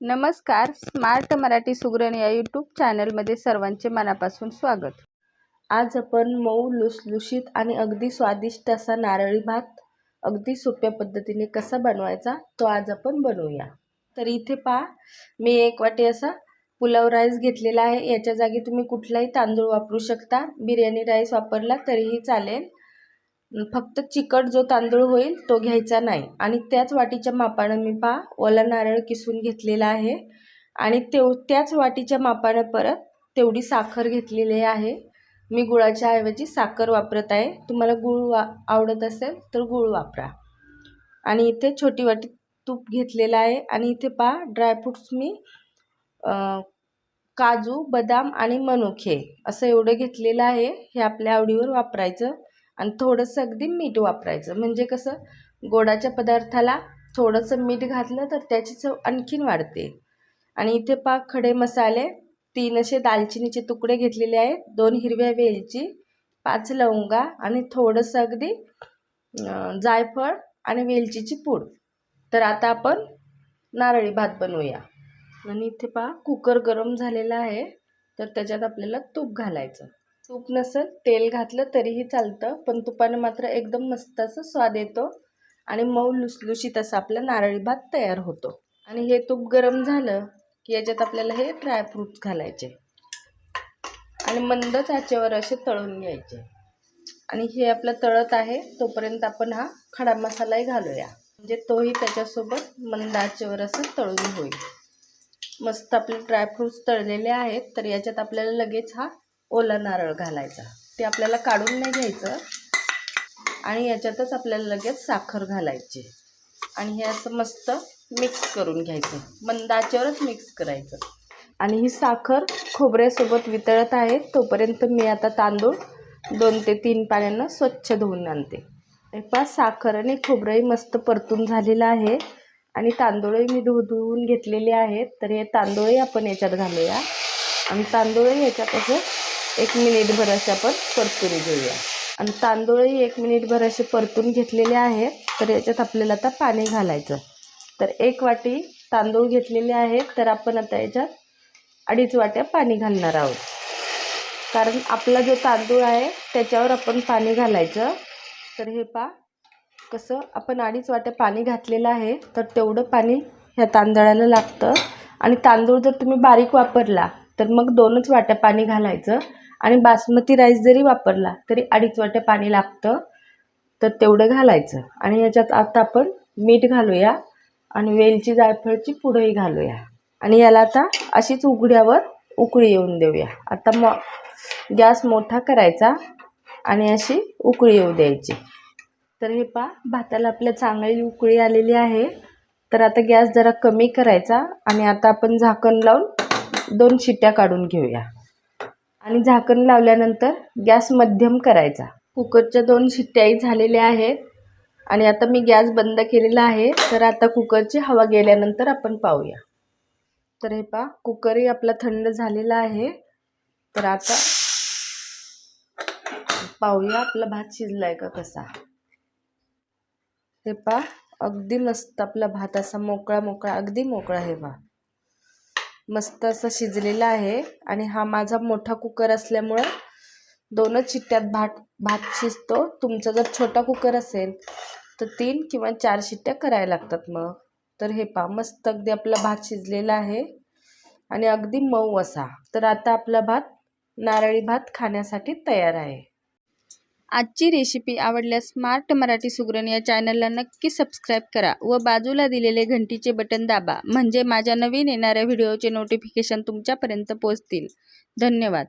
नमस्कार स्मार्ट मराठी सुगरण या यूट्यूब चॅनलमध्ये सर्वांचे मनापासून स्वागत. आज आपण मऊ लुसलुशीत आणि अगदी स्वादिष्ट असा नारळी भात अगदी सोप्या पद्धतीने कसा बनवायचा तो आज आपण बनवूया. तर इथे पहा मी एक वाटी असा पुलाव राईस घेतलेला आहे. याच्या जागी तुम्ही कुठलाही तांदूळ वापरू शकता. बिर्याणी राईस वापरला तरीही चालेल. फक्त चिकट जो तांदूळ होईल तो घ्यायचा नाही. आणि त्याच वाटीच्या मापानं मी पहा ओला नारळ किसून घेतलेला आहे. आणि तेव त्याच वाटीच्या मापानं परत तेवढी साखर घेतलेली आहे. मी गुळाच्या ऐवजी साखर वापरत आहे. तुम्हाला गुळ वा आवडत असेल तर गुळ वापरा. आणि इथे छोटी वाटी तूप घेतलेलं आहे. आणि इथे पहा ड्रायफ्रूट्स मी काजू बदाम आणि मनुके असं एवढं घेतलेलं आहे. हे आपल्या आवडीवर वापरायचं. आणि थोडंसं अगदी मीठ वापरायचं. म्हणजे कसं गोडाच्या पदार्थाला थोडंसं मीठ घातलं तर त्याची चव आणखीन वाढते. आणि इथे पा खडे मसाले तीन असे दालचिनीचे तुकडे घेतलेले आहेत. दोन हिरव्या वेलची पाच लवंगा आणि थोडंसं अगदी जायफळ आणि वेलचीची पूड. तर आता आपण नारळी भात बनवूया. आणि इथे पहा कुकर गरम झालेला आहे. तर त्याच्यात आपल्याला तूप घालायचं. तूप नसेल तेल घातलं तरीही चालतं पण तुपानं मात्र एकदम मस्त असं स्वाद येतो आणि मऊ लुसलुशीत असं आपला नारळी भात तयार होतो. आणि हे तूप गरम झालं की याच्यात आपल्याला हे ड्रायफ्रूट्स घालायचे. आणि मंद आचेवर असे तळून घ्यायचे. आणि हे आपलं तळत आहे तोपर्यंत आपण हा खडा मसालाही घालूया. म्हणजे तोही त्याच्यासोबत मंद आचेवर असं तळून होईल. मस्त आपले ड्रायफ्रूट्स तळलेले आहेत तर याच्यात आपल्याला लगेच हा ओला नारळ घालायचा. ते आपल्याला काढून नाही घ्यायचं. आणि याच्यातच आपल्याला लगेच साखर घालायची. आणि हे असं मस्त मिक्स करून घ्यायचं. मंदाच्यावरच मिक्स करायचं. आणि ही साखर खोबऱ्यासोबत वितळत आहे. तोपर्यंत मी आता तांदूळ दोन ते तीन पाण्यानं स्वच्छ धुवून आणते. पा साखर आणि खोबरंही मस्त परतून झालेलं आहे. आणि तांदूळही मी धु धुवून घेतलेले आहेत. तर हे तांदूळही आपण याच्यात घालूया. आणि तांदूळही याच्यात असं एक मिनिटभर असे आपण परतून घेऊया. आणि तांदूळही एक मिनिटभर असे परतून घेतलेले आहेत तर याच्यात आपल्याला आता पाणी घालायचं. तर एक वाटी तांदूळ घेतलेले आहेत तर आपण आता याच्यात अडीच वाट्या पाणी घालणार आहोत. कारण आपला जो तांदूळ आहे त्याच्यावर आपण पाणी घालायचं. तर हे पा कसं आपण अडीच वाट्या पाणी घातलेलं आहे तर तेवढं पाणी ह्या तांदळाला लागतं. आणि तांदूळ जर तुम्ही बारीक वापरला तर मग दोनच वाट्या पाणी घालायचं. आणि बासमती राईस जरी वापरला तरी अडीच वाट्या पाणी लागतं. तर तेवढं घालायचं. आणि याच्यात आता आपण मीठ घालूया आणि वेलची जायफळची पुढंही घालूया. आणि याला आता अशीच उघड्यावर उकळी येऊन देऊया. आता मग गॅस मोठा करायचा आणि अशी उकळी येऊ द्यायची. तर हे पा भाताला आपल्या चांगली उकळी आलेली आहे. तर आता गॅस जरा कमी करायचा आणि आता आपण झाकण लावून दोन शिट्ट्या काढून घेऊया. आणि झाकण लावल्यानंतर गॅस मध्यम करायचा. कुकरच्या दोन शिट्ट्याही झालेल्या आहेत. आणि आता मी गॅस बंद केलेला आहे. तर आता कुकरची हवा गेल्यानंतर आपण पाहूया. तर हे पहा कुकरही आपला थंड झालेला आहे. तर आता पाहूया आपला भात शिजलाय का कसा. हे पहा अगदी मस्त आपला भात असा मोकळा मोकळा अगदी मोकळा हे पा मस्त असं शिजलेला आहे. आणि हा माझा मोठा कुकर असल्यामुळं दोनच शिट्ट्यात भात भात शिजतो. तुमचा जर छोटा कुकर असेल तर तीन किंवा चार शिट्ट्या करायला लागतात मग. तर हे पा मस्त अगदी आपला भात शिजलेला आहे. आणि अगदी मऊ असा. तर आता आपला भात नारळी भात खाण्यासाठी तयार आहे. आजची रेसिपी आवडल्यास स्मार्ट मराठी सुगरण या चॅनलला नक्की सबस्क्राईब करा व बाजूला दिलेले घंटीचे बटन दाबा म्हणजे माझ्या नवीन येणाऱ्या व्हिडिओचे नोटिफिकेशन तुमच्यापर्यंत पोहोचतील. धन्यवाद.